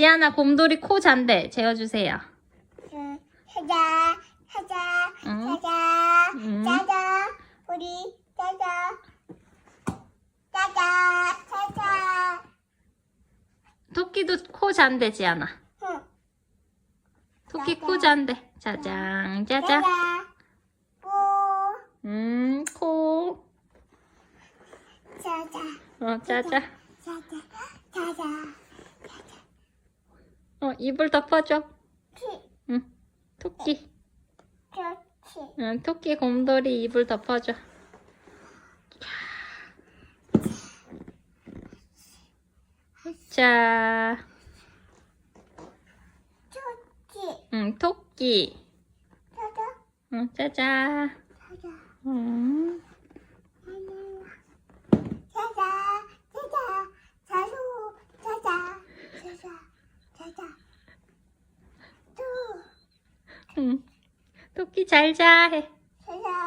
지안아 곰돌이 코 잔대 재워주세요. 응. 응. 자자, 응. 자자, 우리 자자, 자자, 자자. 토끼도 코 잔대 지안아. 응. 토끼. 코 잔대. 짜장 짜장. 자자, ปู,음 코. 자자, 어 짜자. 자 자, 자 이불 덮어줘. 키, 응. 토끼. 그렇지. 응 토끼 곰돌이 이불 덮어줘. 자. 좋지. 응 토끼. 자자, 응 짜자. 음. 자자, 자자, 자루, 자자, 자자, 자자. 토끼 잘 자 해. 잘 자.